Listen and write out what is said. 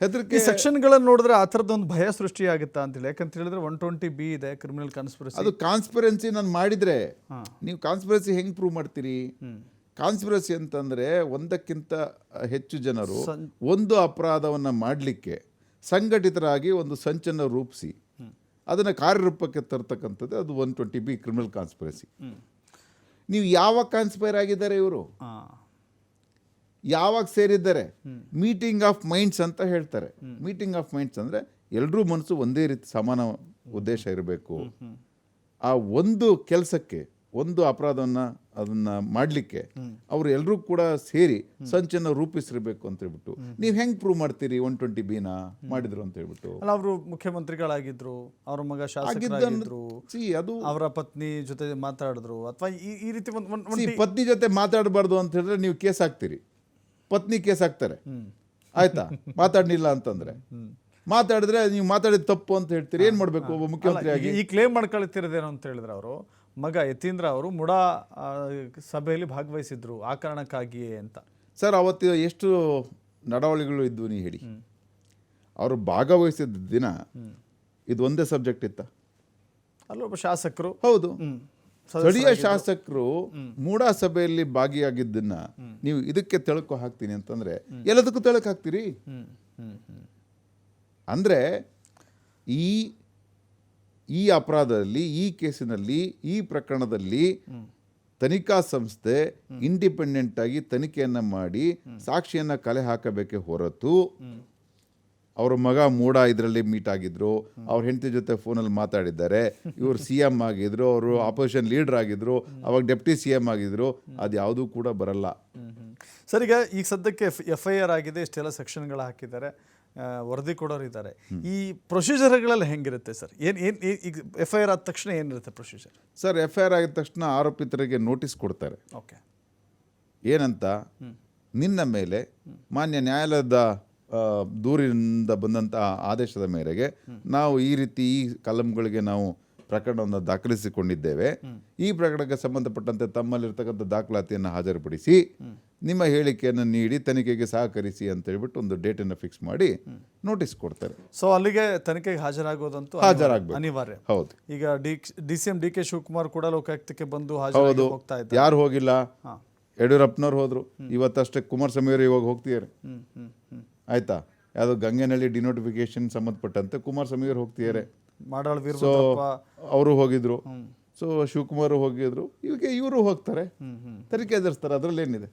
ಹೆದರಿಕೆ ಸೆಕ್ಷನ್ಗಳನ್ನು ನೋಡಿದ್ರೆ ಆ ಥರದ್ದೊಂದು ಭಯ ಸೃಷ್ಟಿ ಆಗುತ್ತಾ ಅಂತೇಳಿ. ಯಾಕಂತ ಹೇಳಿದ್ರೆ ಒನ್ ಟ್ವೆಂಟಿ ಬಿ ಇದೆ ಕ್ರಿಮಿನಲ್ ಕಾನ್ಸ್ಪಿರಸಿ ಅದು ಕಾನ್ಸ್ಪಿರೆನ್ಸಿ ನಾನು ಮಾಡಿದ್ರೆ ನೀವು ಕಾನ್ಸ್ಪಿರೆನ್ಸಿ ಹೆಂಗ್ ಪ್ರೂವ್ ಮಾಡ್ತೀರಿ? ಕಾನ್ಸ್ಪಿರಸಿ ಅಂತಂದ್ರೆ ಒಂದಕ್ಕಿಂತ ಹೆಚ್ಚು ಜನರು ಒಂದು ಅಪರಾಧವನ್ನ ಮಾಡಲಿಕ್ಕೆ ಸಂಘಟಿತರಾಗಿ ಒಂದು ಸಂಚನ್ನು ರೂಪಿಸಿ ಅದನ್ನ ಕಾರ್ಯರೂಪಕ್ಕೆ ತರ್ತಕ್ಕಂಥದ್ದು ಅದು one twenty B criminal conspiracy ನೀವು ಯಾವ ಕಾನ್ಸ್ಪೈರ್ ಆಗಿದ್ದಾರೆ ಇವರು? ಯಾವಾಗ ಸೇರಿದ್ದಾರೆ? ಮೀಟಿಂಗ್ ಆಫ್ ಮೈಂಡ್ಸ್ ಅಂತ ಹೇಳ್ತಾರೆ. ಮೀಟಿಂಗ್ ಆಫ್ ಮೈಂಡ್ಸ್ ಅಂದ್ರೆ ಎಲ್ಲರೂ ಮನಸ್ಸು ಒಂದೇ ರೀತಿ ಸಮಾನ ಉದ್ದೇಶ ಇರಬೇಕು. ಆ ಒಂದು ಕೆಲಸಕ್ಕೆ ಒಂದು ಅಪರಾಧವನ್ನ ಅದನ್ನ ಮಾಡಲಿಕ್ಕೆ ಅವರು ಎಲ್ಲರೂ ಕೂಡ ಸೇರಿ ಸಂಚನ್ನು ರೂಪಿಸಿರ್ಬೇಕು ಅಂತ ಹೇಳ್ಬಿಟ್ಟು. ನೀವು ಹೆಂಗ್ ಪ್ರೂವ್ ಮಾಡ್ತೀರಿ ಒನ್ ಟ್ವೆಂಟಿ ಬಿನ ಮಾಡಿದ್ರು ಅಂತ ಹೇಳ್ಬಿಟ್ಟು. ಅಲ್ಲ ಅವರು ಮುಖ್ಯಮಂತ್ರಿಗಳಾಗಿದ್ರು ಅವ್ರ ಮಗ ಶಾಸಕರಾಗಿದ್ರು ಸಿ ಅದು ಅವರ ಪತ್ನಿ ಜೊತೆ ಮಾತಾಡಿದ್ರು ಅಥವಾ ಈ ರೀತಿ ಪತ್ನಿ ಜೊತೆ ಮಾತಾಡಬಾರ್ದು ಅಂತ ಹೇಳಿದ್ರೆ ನೀವು ಕೇಸ್ ಹಾಕ್ತೀರಿ. ಪತ್ನಿ ಕೇಸ್ ಹಾಕ್ತಾರೆ. ಆಯ್ತಾ? ಮಾತಾಡಲಿಲ್ಲ ಅಂತಂದ್ರೆ. ಮಾತಾಡಿದ್ರೆ ನೀವು ಮಾತಾಡಿದ ತಪ್ಪು ಅಂತ ಹೇಳ್ತೀರಿ. ಏನ್ ಮಾಡ್ಬೇಕು ಒಬ್ಬ ಮುಖ್ಯಮಂತ್ರಿ ಆಗಿ? ಈ ಕ್ಲೇಮ್ ಮಾಡ್ಕೊಳ್ತಿರೋದೇನು ಅಂತ ಹೇಳಿದ್ರೆ ಅವರು ಮಗ ಯತೀಂದ್ರ ಅವರು ಮುಡ ಸಭೆಯಲ್ಲಿ ಭಾಗವಹಿಸಿದ್ರು ಆ ಕಾರಣಕ್ಕಾಗಿಯೇ ಅಂತ. ಸರ್ ಅವತ್ತು ಎಷ್ಟು ನಡವಳಿಗಳು ಇದ್ವು ನೀ ಹೇಳಿ. ಅವರು ಭಾಗವಹಿಸಿದ ದಿನ ಇದು ಒಂದೇ ಸಬ್ಜೆಕ್ಟ್ ಇತ್ತ? ಅಲ್ಲೊಬ್ಬ ಶಾಸಕರು. ಹೌದು. ಸ್ಥಳೀಯ ಶಾಸಕರು ಮೂಡಾ ಸಭೆಯಲ್ಲಿ ಭಾಗಿಯಾಗಿದ್ದನ್ನ ನೀವು ಇದಕ್ಕೆ ತೆಳಕು ಹಾಕ್ತೀನಿ ಅಂತಂದ್ರೆ ಎಲ್ಲದಕ್ಕೂ ತೆಳಕು ಹಾಕ್ತೀರಿ? ಅಂದ್ರೆ ಈ ಈ ಅಪರಾಧದಲ್ಲಿ ಈ ಕೇಸಿನಲ್ಲಿ ಈ ಪ್ರಕರಣದಲ್ಲಿ ತನಿಖಾ ಸಂಸ್ಥೆ ಇಂಡಿಪೆಂಡೆಂಟ್ ಆಗಿ ತನಿಖೆಯನ್ನ ಮಾಡಿ ಸಾಕ್ಷಿಯನ್ನ ಕಲೆ ಹಾಕಬೇಕೆ ಹೊರತು ಅವ್ರ ಮಗ ಮೂಡ ಇದರಲ್ಲಿ ಮೀಟ್ ಆಗಿದ್ರು. ಅವ್ರ ಹೆಂಡತಿ ಜೊತೆ ಫೋನಲ್ಲಿ ಮಾತಾಡಿದ್ದಾರೆ. ಇವರು ಸಿ ಎಂ ಆಗಿದ್ರು ಅವರು ಆಪೋಸಿಷನ್ ಲೀಡರ್ ಆಗಿದ್ರು ಅವಾಗ ಡೆಪ್ಟಿ ಸಿ ಎಂ ಆಗಿದ್ರು. ಅದು ಯಾವುದೂ ಕೂಡ ಬರಲ್ಲ. ಸರ್ ಈಗ ಈಗ ಸದ್ಯಕ್ಕೆ ಎಫ್ ಐ ಆರ್ ಆಗಿದೆ ಇಷ್ಟೆಲ್ಲ ಸೆಕ್ಷನ್ಗಳು ಹಾಕಿದ್ದಾರೆ ವರದಿ ಕೊಡೋರು ಇದ್ದಾರೆ ಈ ಪ್ರೊಸೀಜರ್ಗಳೆಲ್ಲ ಹೆಂಗಿರುತ್ತೆ ಸರ್? ಏನು ಏನು ಈಗ ಎಫ್ ಐ ಆರ್ ಆದ ತಕ್ಷಣ ಏನಿರುತ್ತೆ procedure sir F I R ಆಗಿದ ತಕ್ಷಣ ಆರೋಪಿತರಿಗೆ ನೋಟಿಸ್ ಕೊಡ್ತಾರೆ. ಓಕೆ. ಏನಂತ? ನಿನ್ನ ಮೇಲೆ ಮಾನ್ಯ ನ್ಯಾಯಾಲಯದ ದೂರಿನಿಂದ ಬಂದಂತಹ ಆದೇಶದ ಮೇರೆಗೆ ನಾವು ಈ ರೀತಿ ಈ ಕಲಂಗಳಿಗೆ ನಾವು ಪ್ರಕರಣವನ್ನು ದಾಖಲಿಸಿಕೊಂಡಿದ್ದೇವೆ. ಈ ಪ್ರಕರಣಕ್ಕೆ ಸಂಬಂಧಪಟ್ಟಂತೆ ತಮ್ಮಲ್ಲಿರ್ತಕ್ಕಂಥ ದಾಖಲಾತಿಯನ್ನು ಹಾಜರುಪಡಿಸಿ ನಿಮ್ಮ ಹೇಳಿಕೆಯನ್ನು ನೀಡಿ ತನಿಖೆಗೆ ಸಹಕರಿಸಿ ಅಂತ ಹೇಳ್ಬಿಟ್ಟು ಒಂದು ಡೇಟನ್ನು ಫಿಕ್ಸ್ ಮಾಡಿ ನೋಟಿಸ್ ಕೊಡ್ತಾರೆ ಸೊ ಅಲ್ಲಿಗೆ ತನಿಖೆಗೆ ಹಾಜರಾಗೋದಂತೂ ಹಾಜರಾಗಬೇಕು. ಅನಿವಾರ್ಯ. ಹೌದು. ಈಗ D D C M D K Shivakumar ಕೂಡ ಲೋಕಾಯುಕ್ತಕ್ಕೆ ಬಂದು ಹೌದು. ಹಾಜರಾಗಿ ಹೋಗ್ತಾ ಇದ್ದಾರೆ. ಯಾರು ಹೋಗಿಲ್ಲ? ಹಾ. ಯಡಿಯೂರಪ್ಪನವ್ರು ಹೋದ್ರು. ಇವತ್ತಷ್ಟೇ ಕುಮಾರಸ್ವಾಮಿ ಅವರು ಇವಾಗ ಹೋಗ್ತಿದ್ದಾರೆ. ಹ್ಮ್ ಹ್ಮ್ ಹ್ಮ್. ಆಯ್ತಾ? ಯಾವುದು ಗಂಗೆನಹಳ್ಳಿ ಡಿನೋಟಿಫಿಕೇಶನ್ ಸಂಬಂಧಪಟ್ಟಂತೆ ಕುಮಾರಸ್ವಾಮಿ ಅವರು ಹೋಗ್ತಿದ್ದಾರೆ ಮಾಡಾಳ್ ಸೊ ಅವರು ಹೋಗಿದ್ರು. ಸೊ ಶಿವಕುಮಾರ್ ಹೋಗಿದ್ರು. ಇವಾಗ ಇವರು ಹೋಗ್ತಾರೆ. ತನಿಖೆ ಎದುರಿಸ್ತಾರೆ. ಅದರಲ್ಲಿ ಏನಿದೆ